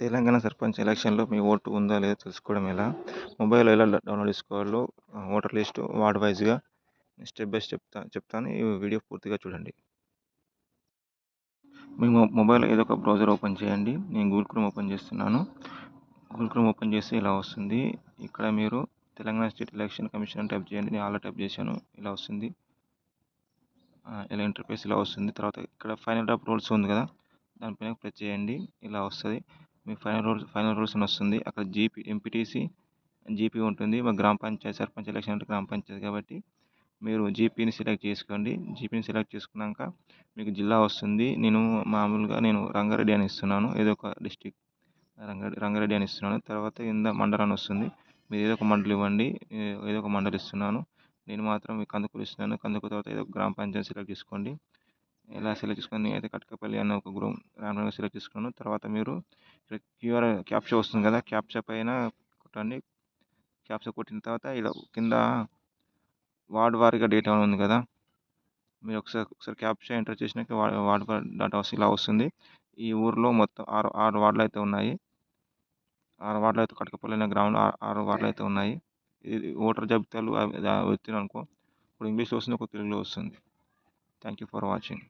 తెలంగాణ సర్పంచ్ ఎలక్షన్లో మీ ఓటు ఉందా లేదా తెలుసుకోవడం ఎలా? మొబైల్లో ఎలా డౌన్లోడ్ చేసుకోవాలో ఓటర్ లిస్టు వార్డ్ వైజ్గా స్టెప్ బై స్టెప్ చెప్తాను. ఈ వీడియో పూర్తిగా చూడండి. మీ మొబైల్ ఏదో ఒక బ్రౌజర్ ఓపెన్ చేయండి. నేను గూగుల్ క్రోమ్ ఓపెన్ చేస్తున్నాను. గూగుల్ క్రోమ్ ఓపెన్ చేస్తే ఇలా వస్తుంది. ఇక్కడ మీరు Telangana state election commission type చేయండి. నేను ఆల్రెడీ టైప్ చేశాను. ఇలా వస్తుంది. ఇలా ఇంటర్ఫేస్ ఇలా వస్తుంది. తర్వాత ఇక్కడ ఫైనల్ డ్రాప్ రూల్స్ ఉంది కదా? దానిపైన ప్రెస్ చేయండి. ఇలా వస్తుంది. మీ ఫైనల్ రూల్స్ ఫైనల్ రూల్స్ అని వస్తుంది. అక్కడ జీపీ ఎంపీటీసీ జీపీ ఉంటుంది. మా గ్రామ పంచాయతీ సర్పంచ్ ఎలక్షన్ అంటే గ్రామ పంచాయతీ కాబట్టి మీరు జీపీని సెలెక్ట్ చేసుకోండి. జీపీని సెలెక్ట్ చేసుకున్నాక మీకు జిల్లా వస్తుంది. నేను మామూలుగా నేను రంగారెడ్డి అని ఇస్తున్నాను. ఏదో ఒక డిస్టిక్ రంగారెడ్డి రంగారెడ్డి అని ఇస్తున్నాను. తర్వాత కింద మండలం అని వస్తుంది. మీరు ఏదో ఒక మండలి ఇవ్వండి. ఏదో ఒక మండలి ఇస్తున్నాను. నేను మాత్రం మీకు కందుకూరు ఇస్తున్నాను. కందుకూరు తర్వాత ఏదో ఒక గ్రామ పంచాయతీ సెలెక్ట్ చేసుకోండి. ఎలా సెలెక్ట్ చేసుకొని నేనైతే కట్కపల్లి అనే ఒక గ్రూప్ ర్యాండమ్గా సెలెక్ట్ చేసుకున్నాను. తర్వాత మీరు ఇక్కడ క్యూఆర్ క్యాప్చా వస్తుంది కదా క్యాప్చా పైన కొట్టండి. క్యాప్చా కొట్టిన తర్వాత ఇలా కింద వార్డ్ వారీగా డేటా ఉంది కదా మీరు ఒకసారి ఒకసారి క్యాప్చా ఎంటర్ చేసినాక వార్డ్ డేటా ఇలా వస్తుంది. ఈ ఊర్లో మొత్తం ఆరు ఆరు వార్డులు అయితే ఉన్నాయి. ఆరు వార్డులు అయితే కటకపల్లి అనే గ్రామంలో ఆరు వార్డులు అయితే ఉన్నాయి. ఇది ఓటర్ జాబితాలు వచ్చిన అనుకో ఇప్పుడు ఇంగ్లీష్లో వస్తుంది ఒక తెలుగులో వస్తుంది. Thank you for watching